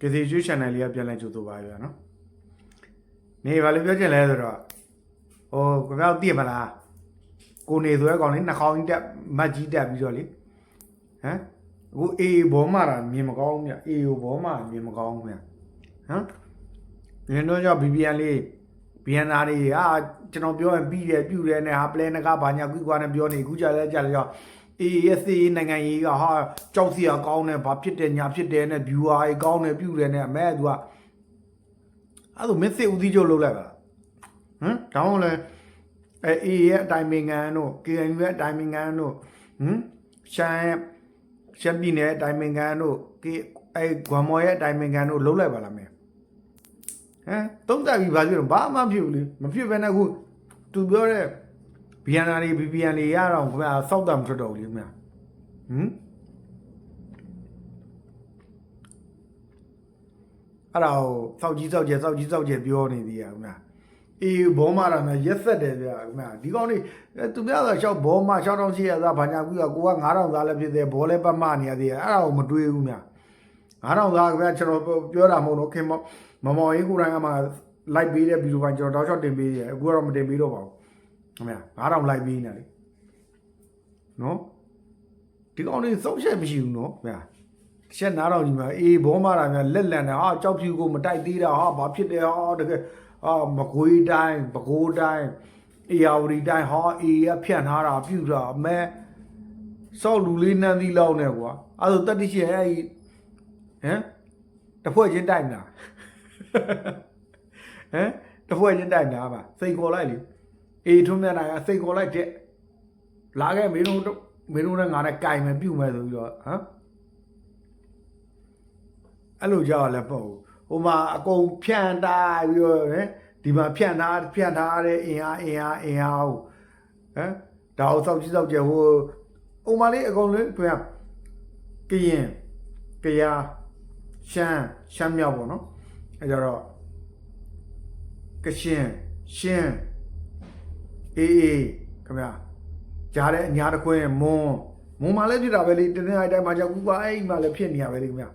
ကစီကျွ channel လေးကပြန်လဲကြိုဆိုပါရနော်နေဘာလို့ပြောချင်လဲဆိုတော့ဟိုကိုပြောက်သိမလားကိုနေဆိုရဲကောင်လေးနှာခေါင်းကြီးတက်မတ်ကြီးတက်ပြီးတော့လေဟမ်အခုအေးဘောမှာတာမြင်မကောင်းဘူးမြအေးကိုဘောမှာမြင်မကောင်းဘူးမြဟမ်မြင်တော့ကြောင့် BBN လေး BNR တွေအာကျွန်တော်ပြောရင်ပြီးတယ်ပြုတယ်နဲ့ဟာပလဲနကဘာညာကွီကွာနဲ့ပြောနေအခုကြလဲကြလဲကြောင့် ASA နိုင်ငံရေးကဟာကြောက်စီရကောင်းတယ်ဘာဖြစ်တယ်ညာဖြစ်တယ်နဲ့ viewer ကြီးကောင်းတယ်ပြုတယ်နဲ့အမဲသူကအဲ့လိုမစ်စစ်ဦးစီးချုပ်လုပ်လိုက်ပါဟမ်တောင်းလဲအဲ A ရဲ့အတိုင်ပင်ခံတို့ KNU ရဲ့အတိုင်ပင်ခံတို့ဟမ်ရှမ်းရဲ့ရှမ်းပြည်နယ်အတိုင်ပင်ခံတို့ကေအဲဂွမ်မော်ရဲ့အတိုင်ပင်ခံတို့လုပ်လိုက်ပါလားမင်းဟမ်သုံးသပ်ပြီးဘာဖြစ်လို့ဘာမှမဖြစ်ဘူးလေမဖြစ်ဘဲနဲ့အခုသူပြောတဲ့ BNR တွေ BBN တွေရတော့ခင်ဗျာစောက်တာမထွက်တော့ဘူးလေခင်ဗျာဟမ်အဲ့ဒါကိုစောက်ကြီးစောက်ကျစောက်ကြီးစောက်ကျပြောနေသေးရခင်ဗျာအေးဘောမတာနဲ့ရက်ဆက်တယ်ဗျာခင်ဗျာဒီကောင်လေးအဲသူများဆိုရှောက်ဘောမ6800သားဘာညာကူကကိုက9000သားလည်းဖြစ်တယ်ဘောလည်းပတ်မနေရသေးတယ်အဲ့ဒါကိုမတွေးဘူးဗျာ9000သားခင်ဗျာကျွန်တော်ပြောတာမဟုတ်တော့ခင်မောမမောင်ရေးကိုယ်တိုင်ကမှလိုက်ပေးတဲ့ဗီဒီယိုပိုင်းကျွန်တော်တောက်လျှောက်တင်ပေးတယ်အခုကတော့မတင်ပေးတော့ပါဘူး ခင်ဗျာ9000လိုက်ပြီးနေတယ်နော်ဒီကောင်လေးစုံချက်မရှိဘူးနော်ခင်ဗျာတစ်ချက်9000ကြီးမှာအေးဘောမတာများလက်လန်တယ်ဟာကြောက်ဖြူကိုမတိုက်သေးတာဟာဘာဖြစ်တယ်ဟာတကယ်ဟာမကွေးတိုင်းပဲခူးတိုင်းအေယာဝတီတိုင်းဟာအေးရဖြန့်ထားတာပြုတာအမဲစောက်လူလေးနန်းသီးလောက်နဲ့ကွာအဲ့ဒါတတိရှိအဲ့ဒီဟမ်တစ်ဖွဲ့ချင်းတိုက်မလားဟမ်တစ်ဖွဲ့ချင်းတိုက်မလားပါစိန်ခေါ်လိုက်လေ အေးထုံးမြတ်နိုင်ကစိတ်ခေါ်လိုက်တဲ့လာခဲ့မင်းတို့တို့မင်းတို့နဲ့ငါနဲ့ကြိုင်မယ်ပြုတ်မယ်ဆိုပြီးတော့ဟမ်အဲ့လိုကြောက်ရလဲပေါ့ဟိုမှာအကုန်ဖြန့်တိုင်းပြီးတော့ဟမ်ဒီမှာဖြန့်ထားဖြန့်ထားတဲ့အင်အားအင်အားအင်အားကိုဟမ်ဒါအောင်စောက်ကြည့်စောက်ကြဟိုဟိုမှာလေးအကုန်လေးတွင်ကရင်ကယားရှမ်းရှမ်းမြောက်ပေါ့နော်အဲကြတော့ကရှင်ရှင်း အေးအေးခင်ဗျာကြားတဲ့အညာတစ်ခွင်းမွန်းမွန်းမှလည်းဖြစ်တာပဲလေတင်းတင်းအိုက်တိုင်းမှာကြောက်ကူပါအဲ့မှလည်းဖြစ်နေရပဲလေခင်ဗျာ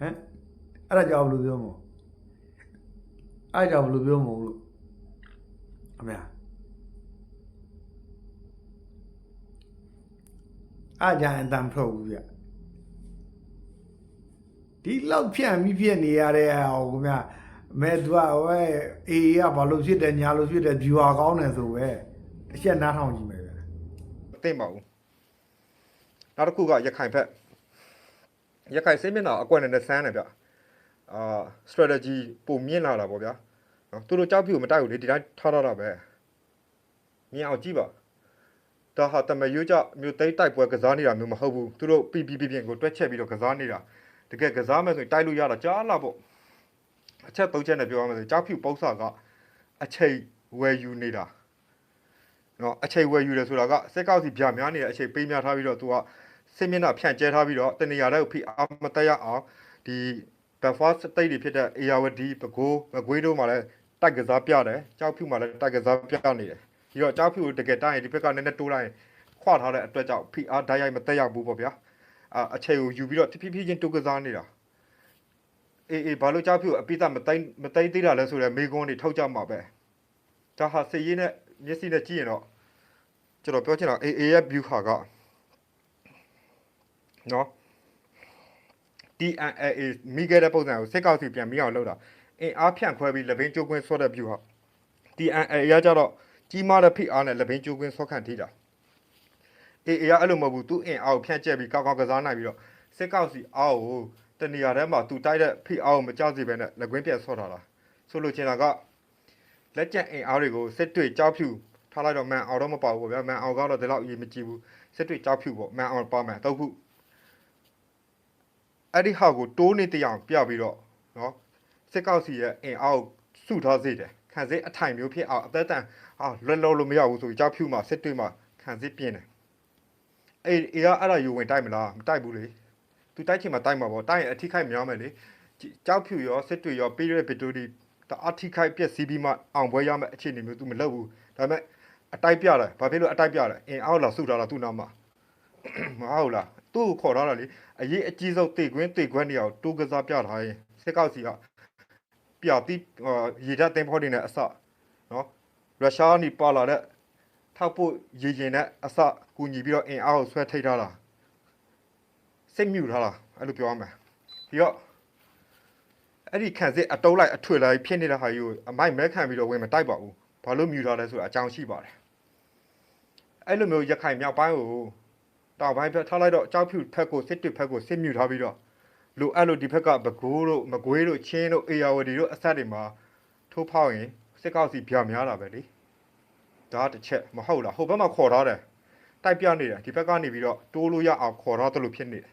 ဟမ်အဲ့ဒါကြောင့်ဘယ်လိုပြောမလဲအဲ့ဒါကြောင့်ဘယ်လိုပြောမလဲလို့ခင်ဗျာအားကြအတန်ထုတ်ဘူးဗျဒီလောက်ဖြန့်ပြီးဖြစ်နေရတဲ့ဟောခင်ဗျာ မဲသူကဝဲအေးကဘာလို့ဖြစ်တယ်ညာလို့ဖြစ်တယ် viewer ကောင်းတယ်ဆိုပဲတစ်ချက်နားထောင်ကြည့်မယ်ဗျာမသိမ့်ပါဘူးနောက်တစ်ခုကရခိုင်ဘက်ရခိုင်စိတ်မျက်နှာအကွက်နဲ့နဲ့ဆန်းတယ်ဗျအာ strategy ပုံမြင့်လာတာပေါ့ဗျာနော်သူတို့ကြောက်ပြူမတိုက်ဘူးလေဒီတိုင်းထားတော့တာပဲမြင်အောင်ကြည့်ပါဒါဟာတမရွေးကြမြို့သိမ်းတိုက်ပွဲကစားနေတာမျိုးမဟုတ်ဘူးသူတို့ပြပြပြပြင်ကိုတွက်ချက်ပြီးတော့ကစားနေတာတကယ်ကစားမယ်ဆိုရင်တိုက်လို့ရတာကြားလာပေါ့ အချက်သုံးချက်နဲ့ပြောရမယ်ဆိုကြောက်ဖြူပု္ပ္ပာကအချိန်ဝယ်ယူနေတာနော်အချိန်ဝယ်ယူတယ်ဆိုတာကစက်ကောက်စီပြများနေတဲ့အချိန်ပေးများထားပြီးတော့သူကစစ်မျက်နှာဖြန့်ကျဲထားပြီးတော့တနေရာတဲ့ကိုဖိအားမတက်ရအောင်ဒီဘက်ဖားစတိတ်တွေဖြစ်တဲ့အေယာဝတီပကိုးမကွေးတို့မှာလည်းတိုက်ကစားပြတယ်ကြောက်ဖြူမှာလည်းတိုက်ကစားပြနေတယ်ဒီတော့ကြောက်ဖြူကိုတကယ်တိုင်းရင်ဒီဘက်ကနည်းနည်းတိုးလိုက်ရင်ခွာထားတဲ့အတွက်ကြောင့်ဖိအားဓာတ်ရိုက်မတက်ရဘူးပေါ့ဗျာအာအချိန်ကိုယူပြီးတော့တဖြည်းဖြည်းချင်းတိုးကစားနေတာ အေးအေးဘာလို့ကြောက်ဖြူအပိသက်မသိမ့်မသိမ့်သေးတာလဲဆိုတော့မေကွန်းတွေထောက်ကြမှာပဲဒါဟာစည်ရင်းနဲ့မျက်စိနဲ့ကြည့်ရင်တော့ကျွန်တော်ပြောချင်တာ AA ရဲ့ view ခါကနော် TNAA မိခဲ့တဲ့ပုံစံကိုစစ်ကောက်စီပြန်ပြီးအောင်လုပ်တာအင်အားဖြန့်ခွဲပြီးလက်ဘင်းကျိုးခွင်းဆွဲတဲ့ view ဟာ TNAA ရကြတော့ကြီးမားတဲ့ဖိအားနဲ့လက်ဘင်းကျိုးခွင်းဆွဲခန့်ထိတာ AA ကအဲ့လိုမဟုတ်ဘူးသူအင်အားကိုဖြန့်ကျက်ပြီးကောက်ကောက်ကစားနိုင်ပြီးတော့စစ်ကောက်စီအားကို တနေရာထဲမှာသူတိုက်တဲ့ဖိအားကိုမကြောက်စေဘဲနဲ့လက်ကွင်းပြန်ဆွဲထားတာဆိုလိုချင်တာကလက်ကျန်အင်အားတွေကိုစစ်တွေကြောက်ဖြူထားလိုက်တော့မန်အောင်တော့မပါဘူးပေါ့ဗျာမန်အောင်ကတော့ဒီလောက်အရေးမကြည့်ဘူးစစ်တွေကြောက်ဖြူပေါ့မန်အောင်ပါမယ်တော့ခုအဲ့ဒီဟာကိုတိုးနေတရားပြပြီးတော့နော်စစ်ကောက်စီရဲ့အင်အားကိုစုထားစေတယ်ခံစစ်အထိုင်မျိုးဖြစ်အောင်အသက်တန်ဟာလွယ်လောလို့မရဘူးဆိုပြီးကြောက်ဖြူမှာစစ်တွေမှာခံစစ်ပြင်းတယ်အေးအေးကအဲ့ဒါယူဝင်တိုက်မလားမတိုက်ဘူးလေ သူတိုက်ချင်မှတိုက်မှာပေါ့တိုက်ရင်အထိခိုက်များမယ်လေကြောက်ဖြူရောစစ်တွေရောပြီးရတဲ့ဗီတိုဒီတအထိခိုက်ပြက်စီးပြီးမှအောင်ပွဲရမယ့်အခြေအနေမျိုး तू မလုပ်ဘူးဒါပေမဲ့အတိုက်ပြတယ်ဘာဖြစ်လို့အတိုက်ပြလဲအင်အောက်လာစုတာလားသူ့နာမှာမဟုတ်လားသူ့ကိုခေါ်ထားတာလေအရေးအကြီးဆုံးတေကွင်းတေခွက်နေအောင်တိုးကစားပြထားရင်စစ်ကောက်စီကပြတိရေဓာတ်တင်ဖို့နေတဲ့အစနော်ရုရှားကနေပါလာတဲ့ထောက်ဖို့ရေရင်နဲ့အစကူညီပြီးတော့အင်အားကိုဆွဲထိတ်ထားတာ စိတ်မြူထားတာအဲ့လိုပြောရမယ်ပြီးတော့အဲ့ဒီခံစစ်အတုံးလိုက်အထွေလိုက်ဖြစ်နေတဲ့ဟာကြီးကိုအမိုက်မဲခံပြီးတော့ဝင်မတိုက်ပါဘူးဘာလို့မြူထားလဲဆိုတာအကြောင်းရှိပါတယ်အဲ့လိုမျိုးရခိုင်မြောက်ပိုင်းကိုတောင်ပိုင်းဖက်ထားလိုက်တော့အကြောက်ဖြူဖက်ကိုစစ်တစ်ဖက်ကိုစစ်မြူထားပြီးတော့လိုအဲ့လိုဒီဖက်ကဘကိုးတို့မကွေးတို့ချင်းတို့အေယာဝတီတို့အဆက်တွေမှာထိုးဖောက်ရင်စစ်ကောက်စီပြများတာပဲလေဒါတစ်ချက်မဟုတ်လားဟိုဘက်မှာခေါ်ထားတယ်တိုက်ပြနေတယ်ဒီဘက်ကနေပြီးတော့တိုးလို့ရအောင်ခေါ်ထားတယ်လို့ဖြစ်နေတယ်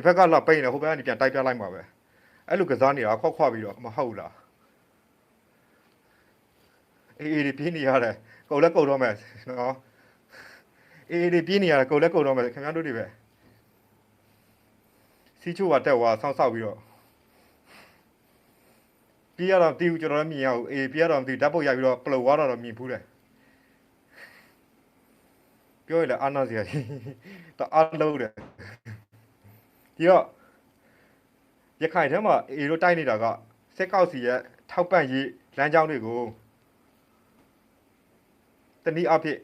ဒီဘက်ကလာပိတ်နေဟိုဘက်ကနေပြန်တိုက်ပြလိုက်မှာပဲအဲ့လိုကစားနေတာခွက်ခွပြီးတော့မဟုတ်လားအေးအေးဒီပြင်းနေရတယ်ကုန်လည်းကုန်တော့မယ်နော်အေးအေးဒီပြင်းနေရတယ်ကုန်လည်းကုန်တော့မယ်ခင်ဗျားတို့တွေပဲစီချိုကတက်သွားဆောင်းဆောက်ပြီးတော့ပြရတော့တီးဦးကျွန်တော်လည်းမြင်ရအောင်အေးပြရတော့တီးဓာတ်ပုတ်ရိုက်ပြီးတော့ပလုတ်သွားတော့မြင်ဖူးတယ်ပြောရလေအာနာစီယာတအားလုံးတယ် ဒီတော့ရခိုင်ထဲမှာအေတို့တိုက်နေတာကစက်ကောက်စီရဲ့ထောက်ပံ့ရေးလမ်းကြောင်းတွေကိုတနည်းအားဖြင့်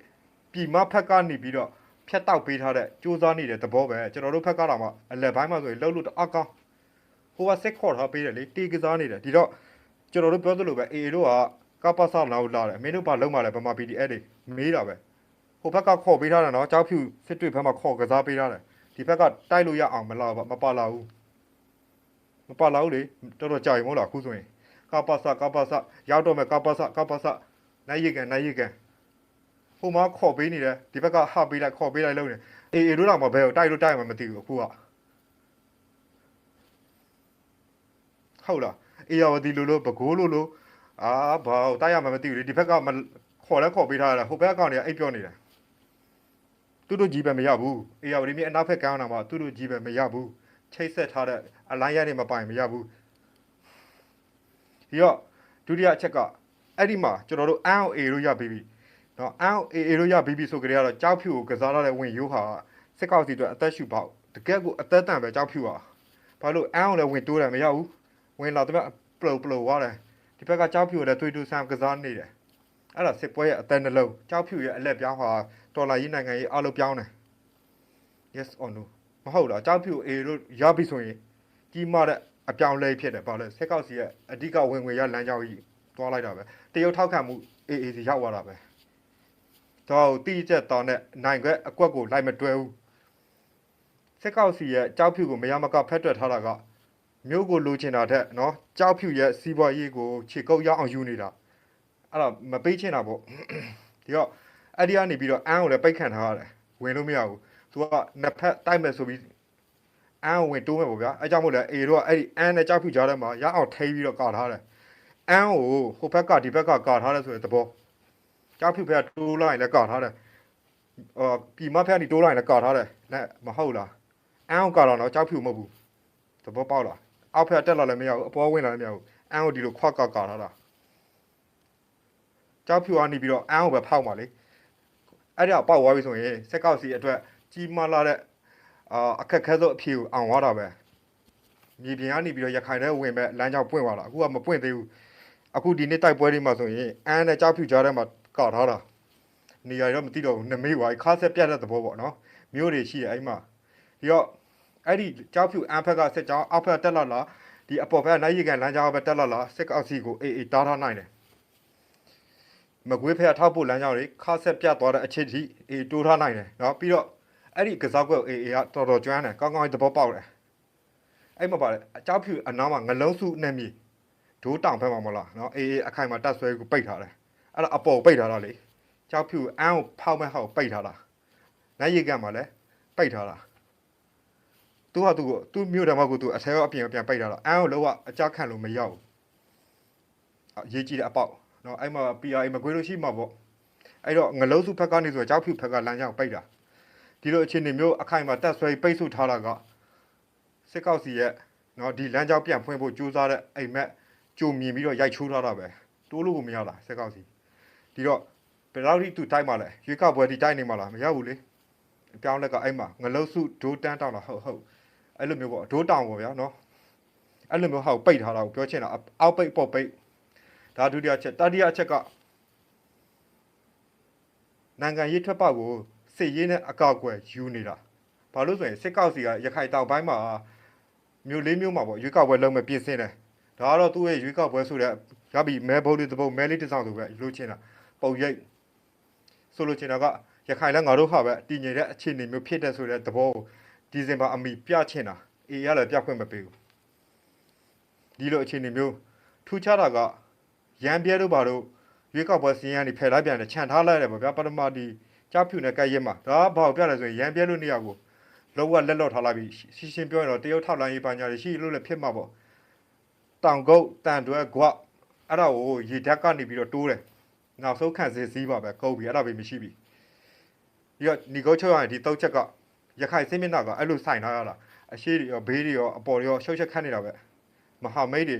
ပြည်မဖက်ကနေပြီးတော့ဖြတ်တောက်ပေးထားတဲ့စူးစမ်းနေတဲ့သဘောပဲကျွန်တော်တို့ဖက်ကတော့မှအလက်ပိုင်းမှာဆိုရင်လှုပ်လို့တအားကောင်းဟိုကစက်ခေါ်ထားပေးတယ်လေတီကစားနေတယ်ဒီတော့ကျွန်တော်တို့ပြောသလိုပဲအေတို့ကကပ္ပစလောက်လာတယ်မင်းတို့ဘာလုံးမလဲဗမာ PDF တွေမေးတာပဲဟိုဘက်ကခေါ်ပေးထားတယ်နော်ကြောက်ဖြူစစ်တွေဘက်မှာခေါ်ကစားပေးထားတယ် ဒီဘက်ကတိုက်လို့ရအောင်မလာမပါလာဘူးမပါလာဘူးလေတော်တော်ကြာပြီမဟုတ်လားအခုဆိုရင်ကပ္ပစကပ္ပစရောက်တော့မယ်ကပ္ပစကပ္ပစနိုင်ရကန်နိုင်ရကန်ဟိုမှာခေါ်ပေးနေတယ်ဒီဘက်ကဟပေးလိုက်ခေါ်ပေးလိုက်လုံးနေအေးအေးတို့တော့မဘဲကိုတိုက်လို့တိုက်မှမသိဘူးအခုကဟုတ်လားအေးရဝတီလိုလိုပကိုးလိုလိုအာဘာတိုက်ရမှမသိဘူးလေဒီဘက်ကမခေါ်လဲခေါ်ပေးထားတာဟိုဘက်ကောင်တွေကအိပ်ပြောနေတာ သူတို့ကြီးပဲမရဘူးအေးရဝတီမြေအနောက်ဘက်ကန်းအောင်မှာသူတို့ကြီးပဲမရဘူး ချိတ်ဆက်ထားတဲ့အလိုင်းရနေမပိုင်မရဘူးဒီတော့ဒုတိယအချက်ကအဲ့ဒီမှာကျွန်တော်တို့ AOA လို့ရပြီးပြီเนาะ AOA လို့ရပြီးပြီဆိုကြရတော့ကြောက်ဖြူကိုကစားရတဲ့ဝင်ရိုးဟာစစ်ကောက်စီအတွက်အသက်ရှူပေါက်တကယ်ကိုအသက်တန်ပဲကြောက်ဖြူဟာဘာလို့ AO လည်းဝင်တိုးတယ်မရဘူးဝင်လာတော့ပလိုပလိုသွားတယ်ဒီဘက်ကကြောက်ဖြူကိုလည်းတွေးတူးဆမ်းကစားနေတယ်အဲ့ဒါစစ်ပွဲရဲ့အသက်နှလုံးကြောက်ဖြူရဲ့အလက်ပြောင်းဟာ တော်လာရေးနိုင်ငံရေးအလုပ်ပြောင်းတယ် yes or no မဟုတ်လားအကြောက်ဖြူအေတို့ရပြီဆိုရင်ကြီးမားတဲ့အပြောင်းလဲဖြစ်တယ်ဘာလဲဆက်ကောက်စီရဲ့အဓိကဝင်ငွေရလမ်းကြောင်းကြီးသွားလိုက်တာပဲတရုတ်ထောက်ခံမှုအေအေစီရောက်သွားတာပဲတော့တီးချက်တောင်းတဲ့နိုင်ခွက်အကွက်ကိုလိုက်မတွဲဘူးဆက်ကောက်စီရဲ့ကြောက်ဖြူကိုမရမကဖက်တွက်ထားတာကမျိုးကိုလိုချင်တာတဲ့နော်ကြောက်ဖြူရဲ့စီးပွားရေးကိုခြေကုပ်ရောက်အောင်ယူနေတာအဲ့တော့မပေးချင်တာပေါ့ဒီတော့ အဲ့ဒီကနေပြီးတော့အန်းကိုလည်းပိတ်ခံထားရတယ်ဝင်လို့မရဘူးသူကနှစ်ဖက်တိုက်မယ်ဆိုပြီးအန်းကိုဝင်တိုးမယ်ပေါ့ဗျာအဲကြောင့်မို့လဲအေတို့ကအဲ့ဒီအန်းနဲ့ကြောက်ဖြူကြားထဲမှာရအောင်ထိပြီးတော့ကာထားတယ်အန်းကိုဟိုဘက်ကဒီဘက်ကကာထားတယ်ဆိုရင်သဘောကြောက်ဖြူဘက်ကတိုးလိုက်ရင်လည်းကာထားတယ်အော်ပြည်မဖက်ကနေတိုးလိုက်ရင်လည်းကာထားတယ်နဲ့မဟုတ်လားအန်းကိုကာတော့တော့ကြောက်ဖြူမဟုတ်ဘူးသဘောပေါက်လားအောက်ဖက်တက်လာလည်းမရဘူးအပေါ်ဝင်လာလည်းမရဘူးအန်းကိုဒီလိုခွက်ကာကာထားတာကြောက်ဖြူကနေပြီးတော့အန်းကိုပဲဖောက်ပါလေ အဲ့ဒါပေါက်သွားပြီဆိုရင်စက်ကောက်စီအတွက်ကြီးမားလာတဲ့အာအခက်ခဲဆုံးအဖြေကိုအောင်သွားတာပဲမြေပြင်ကနေပြီးတော့ရခိုင်ထဲဝင်မဲ့လမ်းကြောင်းပွင့်သွားတာအခုကမပွင့်သေးဘူးအခုဒီနေ့တိုက်ပွဲတွေမှာဆိုရင်အန်းနဲ့ကြောက်ဖြူကြားထဲမှာကောက်ထားတာနေရာတော့မသိတော့ဘူးနှမေးပါခါဆက်ပြတ်တဲ့သဘောပေါ့နော်မျိုးတွေရှိတယ်အဲ့မှာဒီတော့အဲ့ဒီကြောက်ဖြူအန်းဖက်ကစစ်ကြောင်းအောက်ဖက်တက်လာလာဒီအပေါ်ဘက်နိုင်ရီကန်လမ်းကြောင်းဘက်တက်လာလာစစ်ကောက်စီကိုအေးအေးတားထားနိုင်တယ် မကွေးဖက်ထောက်ဖို့လမ်းကြောင်းတွေခါဆက်ပြတ်သွားတဲ့အချိန်ထိအေးတိုးထားနိုင်တယ်နော်ပြီးတော့အဲ့ဒီကစားကွက်အေးအေးကတော်တော်ကျွမ်းတယ်ကောင်းကောင်းသဘောပေါက်တယ်အဲ့မှာပါလေအကြောက်ဖြူအနားမှာငလုံးစုနဲ့မြေဒိုးတောင်ဖက်မှာမလားနော်အေးအေးအခိုင်မှာတက်ဆွဲကိုပိတ်ထားတယ်အဲ့ဒါအပေါ်ပိတ်ထားတာလေကြောက်ဖြူအန်းကိုဖောက်မဲ့ဟောက်ပိတ်ထားတာနိုင်ရီကန်မှာလည်းပိတ်ထားတာသူကသူကသူမြို့တယ်မှာကိုသူအထဲကအပြင်ပြန်ပိတ်ထားတာအန်းကိုလောကအကြခံလို့မရဘူးရေးကြည့်တဲ့အပေါက် နော်အဲ့မှာ PR immigration မှာပေါ့အဲ့တော့ငလုံးစုဘက်ကနေဆိုတော့ကြောက်ဖြူဘက်ကလမ်းကြောင်းပိတ်တာဒီလိုအခြေအနေမျိုးအခိုင်အမာတက်ဆွဲပိတ်ဆို့ထားတာကစစ်ကောက်စီရဲ့နော်ဒီလမ်းကြောင်းပြန်ဖွင့်ဖို့ကြိုးစားတဲ့အိမ်မက်ကြုံမြင်ပြီးတော့ရိုက်ချိုးထားတာပဲတိုးလို့ကိုမရတာစစ်ကောက်စီဒီတော့ဘယ်လောက်ထိသူတိုက်မှလဲရွေးကောက်ပွဲထိတိုက်နေမှလားမရဘူးလေအပြောင်းလက်ကအဲ့မှာငလုံးစုဒိုးတန်းတောင်းတာဟုတ်ဟုတ်အဲ့လိုမျိုးပေါ့ဒိုးတောင်းပေါ့ဗျာနော်အဲ့လိုမျိုးဟောက်ပိတ်ထားတာကိုပြောချင်တာအောက်ပိတ်ပေါ့ပိတ် ဒါဒုတိယချက်တတိယချက်ကနိုင်ငံရေးထွက်ပေါက်ကိုစစ်ရေးနဲ့အကောက်အကွယ်ယူနေတာဘာလို့ဆိုရင်စစ်ကောက်စီကရခိုင်တောင်ပိုင်းမှာမြို့လေးမြို့မှာပေါ့ရွေးကောက်ပွဲလုပ်မဲ့ပြင်ဆင်တယ်ဒါကတော့သူ့ရဲ့ရွေးကောက်ပွဲဆိုတဲ့ရပြီမဲဘုတ်လေးတစ်ပုတ်မဲလေးတစ်စောင်းဆိုပဲလို့ချင်တာပုံရိပ်ဆိုလိုချင်တာကရခိုင်လည်းငါတို့ဟာပဲတည်ငြိမ်တဲ့အခြေအနေမျိုးဖြစ်တဲ့ဆိုတဲ့သဘောကိုဒီဇင်ဘာအမီပြချင်တာအေးရလည်းပြခွင့်မပေးဘူးဒီလိုအခြေအနေမျိုးထူးခြားတာက ရန်ပြဲတို့ဘာတို့ရွေးကောက်ပွဲစီးရင်ကနေဖယ်လိုက်ပြန်တယ်ခြံထားလိုက်တယ်ပေါ့ဗျာပထမဒီကြောက်ဖြူနဲ့ကြိုက်ရက်မှာဒါကဘာကိုပြလဲဆိုရင်ရန်ပြဲလို့နေရာကိုလောကလက်လော့ထားလိုက်ပြီးရှင်းရှင်းပြောရင်တော့တရုတ်ထောက်လိုင်းရေးပညာတွေရှိလို့လည်းဖြစ်မှာပေါ့တောင်ကုတ်တန်တွဲကွအဲ့ဒါကိုရေဓာတ်ကနေပြီးတော့တိုးတယ်နောက်ဆုံးခံစစ်စည်းပါပဲကုတ်ပြီးအဲ့ဒါပဲမရှိပြီပြီးတော့ညီကုတ်ချုပ်ရရင်ဒီတုတ်ချက်ကရခိုင်စင်းမျက်နှာကအဲ့လိုစိုင်ထားရတာအရှိတွေရောဘေးတွေရောအပေါ်တွေရောရှုပ်ချက်ခတ်နေတာပဲမဟာမိတ်တွေ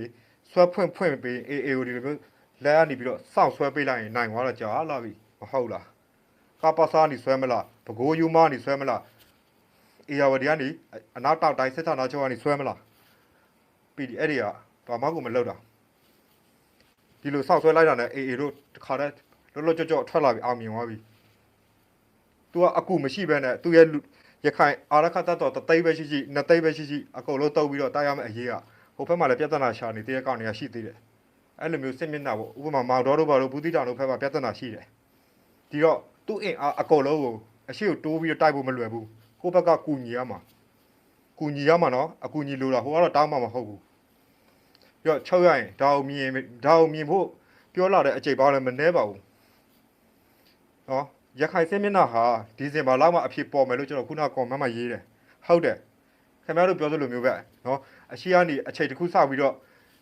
ဆွဲဖွင့်ဖွင့်ပေးအေအေကိုဒီလိုမျိုးလက်ကနေပြီးတော့စောင့်ဆွဲပေးလိုက်ရင်နိုင်သွားတော့ကြာလာပြီမဟုတ်လားကပ္ပစာနေဆွဲမလားဘကိုးယူမနေဆွဲမလားအေယာဝတီကနေအနောက်တောက်တိုင်းစစ်ဌာနချုပ်ကနေဆွဲမလားပြီးဒီအဲ့ဒီကဘာမှကိုမလုပ်တာဒီလိုစောင့်ဆွဲလိုက်တာနဲ့အေအေတို့တခါတည်းလောလောကြော့ကြော့ထွက်လာပြီးအောင်မြင်သွားပြီ तू ကအကူမရှိဘဲနဲ့သူ့ရဲ့လူရခိုင်အာရခတတော်တသိန်းပဲရှိရှိနှစ်သိန်းပဲရှိရှိအကုန်လုံးတုပ်ပြီးတော့တားရမယ့်အရေးက ဟိုဘက်မှာလည်းပြဿနာရှာနေတရက်ကောက်နေရရှိသေးတယ်အဲ့လိုမျိုးစစ်မျက်နှာပေါ့ဥပမာမောင်တော်တို့ဘာလို့ဘူးတိတောင်တို့ဘက်မှာပြဿနာရှိတယ်ဒီတော့သူ့အင်အားအကုန်လုံးကိုအရှိကိုတိုးပြီးတော့တိုက်ဖို့မလွယ်ဘူးကိုယ့်ဘက်ကကူညီရမှာကူညီရမှာနော်အကူညီလိုတာဟိုကတော့တောင်းမှမဟုတ်ဘူးပြီးတော့ချုပ်ရရင်ဒါကိုမြင်ဒါကိုမြင်ဖို့ပြောလာတဲ့အချိန်ပေါင်းလည်းမနှဲပါဘူးနော်ရခိုင်စင်းမျက်နှာဟာဒီဇင်ဘာလောက်မှအဖြစ်ပေါ်မယ်လို့ကျွန်တော်ခုနကကွန်မန့်မှာရေးတယ်ဟုတ်တယ်ခင်ဗျားတို့ပြောသလိုမျိုးပဲ နော်အရှိကနေအချိန်တစ်ခုစောက်ပြီးတော့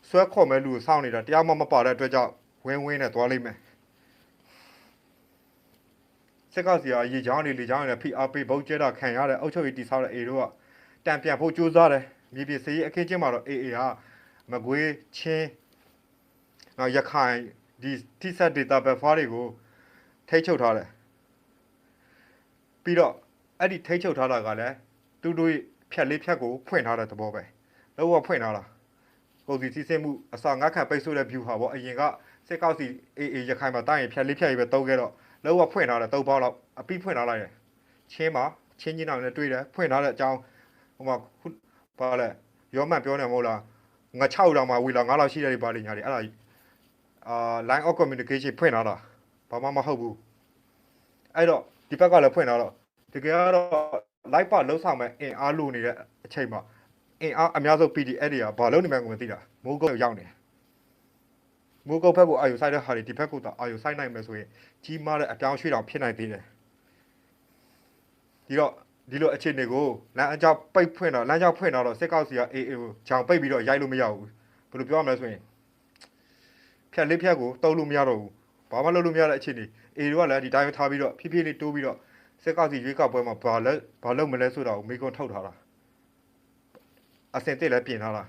ဆွဲခေါ်မဲ့လူကိုစောင့်နေတာတရားမှမပါတဲ့အတွက်ကြောင့်ဝင်းဝင်းနဲ့သွားလိမ့်မယ်စက်ကစီကရေချောင်းနေလေချောင်းနေဖိအားပေးဘုတ်ကျဲတာခံရတဲ့အုတ်ချုပ်ရေးတိဆောက်တဲ့အေတို့ကတံပြန်ဖို့ကြိုးစားတယ်မြေပြင်စေးအခင်းချင်းမှာတော့အေအေဟာမကွေးချင်းနော်ရခိုင်ဒီတိဆက်ဒေတာဘက်ဖွားတွေကိုထိတ်ချုပ်ထားတယ်ပြီးတော့အဲ့ဒီထိတ်ချုပ်ထားတာကလည်းတူတူဖြက်လေးဖြက်ကိုဖွင့်ထားတဲ့သဘောပဲ လောကဖွင့်ထားတာကုန်စည်စီးဆင်းမှုအစာငါးခံပိတ်ဆို့တဲ့ view ဟာပေါ့အရင်ကစစ်ကောက်စီအေးအေးရခိုင်မှာတာရင်ဖြက်လေးဖြက်ရေးပဲတုံးခဲ့တော့လောကဖွင့်ထားတယ်သုံးပေါက်လောက်အပိဖွင့်ထားလိုက်တယ်ချင်းမှာချင်းချင်းအောင်လည်းတွေ့တယ်ဖွင့်ထားတဲ့အကြောင်းဟိုမှာခုဘာလဲရောမှန်ပြောနေမဟုတ်လားငါ6တောင်မှဝီလာ9လောက်ရှိတယ်ပါလိညာတွေအဲ့ဒါအာ line of communication ဖွင့်ထားတာဘာမှမဟုတ်ဘူးအဲ့တော့ဒီဘက်ကလည်းဖွင့်ထားတော့တကယ်ကတော့ live ပါလုံးဆောင်မဲ့အင်အားလိုနေတဲ့အချိန်မှာ အင်အားအများဆုံး PDF တွေကဘာလို့နေမှန်းကိုမသိတာမိုးကုတ်ရောက်နေမိုးကုတ်ဘက်ကိုအာယူဆိုင်တဲ့ဟာတွေဒီဘက်ကိုတော့အာယူဆိုင်နိုင်မယ်ဆိုရင်ကြီးမားတဲ့အပြောင်းရွှေ့တောင်ဖြစ်နိုင်သေးတယ်ဒီတော့ဒီလိုအခြေအနေကိုလမ်းအကြောင်းပိတ်ဖွင့်တော့လမ်းကြောင်းဖွင့်တော့စစ်ကောက်စီကအေးအေးကိုဂျောင်ပိတ်ပြီးတော့ရိုက်လို့မရဘူးဘယ်လိုပြောရမလဲဆိုရင်ဖြက်လေးဖြက်ကိုတုံးလို့မရတော့ဘူးဘာမှလုပ်လို့မရတဲ့အခြေအနေအေတို့ကလည်းဒီတိုင်းထားပြီးတော့ဖြည်းဖြည်းလေးတိုးပြီးတော့စက်ကောက်စီရွေးကောက်ပွဲမှာဘာလဲဘာလုပ်မလဲဆိုတာကိုမိကွန်းထုတ်ထားတာ အစင်တစ်လည်းပြင်ထားတာ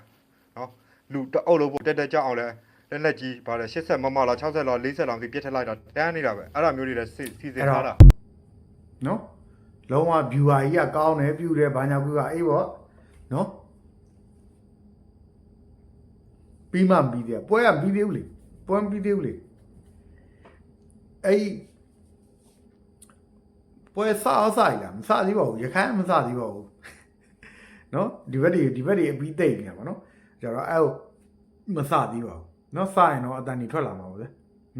နော်လူတအုပ်လုံးပို့တက်တက်ကြအောင်လဲလက်လက်ကြီးဘာလဲ80မမလား60လား40လားဒီပြစ်ထက်လိုက်တာတန်းနေတာပဲအဲ့ဒါမျိုးတွေလည်းစီစီစဉ်ထားတာနော်လုံးဝ viewer ကြီးကကောင်းတယ် view တယ်ဘာညာကူကအေးပေါ့နော်ပြီးမှပြီးတယ်ပွဲကပြီးသေးဘူးလေပွဲမပြီးသေးဘူးလေအဲ့ဒီပွဲစအောင်စရည်လားမစသေးပါဘူးရခိုင်မစသေးပါဘူး နော်ဒီဘက်တွေဒီဘက်တွေအပြီးသိမ့်နေတာပါနော်ကျတော့အဲ့ဟိုမစသေးပါဘူးနော်စရင်တော့အတန်ကြီးထွက်လာမှာပါပဲ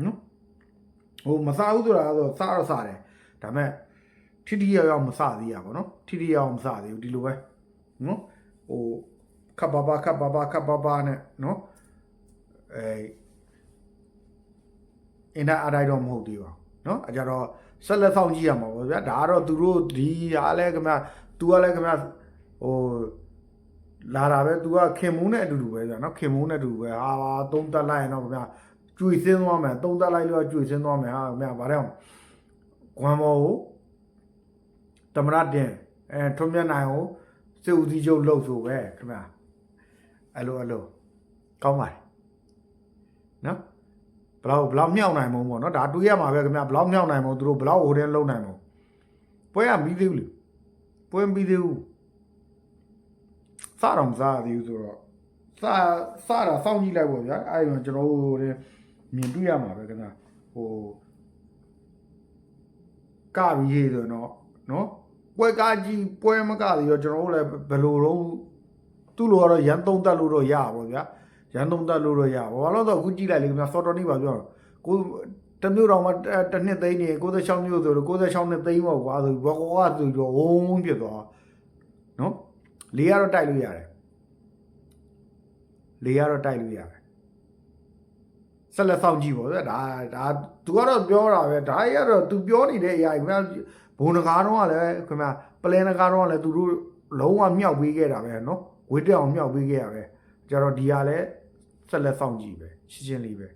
နော်ဟိုမစဘူးဆိုတာကတော့စတော့စတယ်ဒါပေမဲ့ထိထိရောက်ရောက်မစသေးရပါတော့ထိထိရောက်မစသေးဘူးဒီလိုပဲနော်ဟိုခပ်ပါပါခပ်ပါပါခပ်ပါပါနဲ့နော်အဲအင်တာအတိုင်းတော့မဟုတ်သေးပါဘူးနော်အကြတော့ဆက်လက်ဆောင်ကြည့်ရမှာပေါ့ဗျာဒါကတော့သူတို့ဒီဟာလဲခင်ဗျာ तू ကလဲခင်ဗျာ ဟိုလာတာပဲ तू ကခင်မုန်းနဲ့အတူတူပဲဗျာနော်ခင်မုန်းနဲ့အတူတူပဲဟာပါသုံးတက်လိုက်ရင်တော့ခင်ဗျာကျွေစင်းသွားမယ်သုံးတက်လိုက်လို့ကျွေစင်းသွားမယ်ဟာခင်ဗျာဗါတဲ့ကွမ်ဘောကိုတမရတင်အဲထွန်းမြတ်နိုင်ကိုစစ်ဦးစီးချုပ်လှုပ်ဆိုပဲခင်ဗျာအဲ့လိုအဲ့လိုကောင်းပါတယ်နော်ဘလောက်ဘလောက်မြောက်နိုင်မုံပေါ့နော်ဒါတွေးရမှာပဲခင်ဗျာဘလောက်မြောက်နိုင်မုံသူတို့ဘလောက်ဟိုတင်းလုံနိုင်မုံပွဲရမီးသေးဘူးလေပွဲမပြီးသေးဘူး စတော့မစားသေးဘူးဆိုတော့စစတာစောင့်ကြည့်လိုက်ပေါ့ဗျာအဲ့ဒီမှာကျွန်တော်တို့လည်းမြင်တွေ့ရမှာပဲခင်ဗျာဟိုကပြီးရေးဆိုတော့နော်ပွဲကားကြီးပွဲမကသေးရောကျွန်တော်တို့လည်းဘယ်လိုတော့သူ့လိုကတော့ရန်သုံးတက်လို့တော့ရပါဗျာရန်သုံးတက်လို့တော့ရပါဘာလို့လဲဆိုတော့အခုကြည့်လိုက်လေခင်ဗျာစော်တော်နေပါပြောတော့ကိုတစ်မျိုးတော့မှတစ်နှစ်သိန်းနေ96မျိုးဆိုတော့96နှစ်သိန်းပေါ့ကွာဆိုဘောကောကဆိုတော့ဝုန်းဖြစ်သွားနော် လေးကတော့တိုက်လို့ရတယ်လေးကတော့တိုက်လို့ရတယ်ဆက်လက်ဆောင်ကြည့်ပေါ့ဗျာဒါဒါ तू ကတော့ပြောတာပဲဒါကြီးကတော့ तू ပြောနေတဲ့အရာကြီးခင်ဗျာဘုံနဂါတော့ကလည်းခင်ဗျာပလဲနဂါတော့ကလည်းသူတို့လုံးဝမြောက်ပေးခဲ့တာပဲနော်ဝေးတက်အောင်မြောက်ပေးခဲ့ရပဲကြတော့ဒီကလည်းဆက်လက်ဆောင်ကြည့်ပဲရှင်းရှင်းလေးပဲ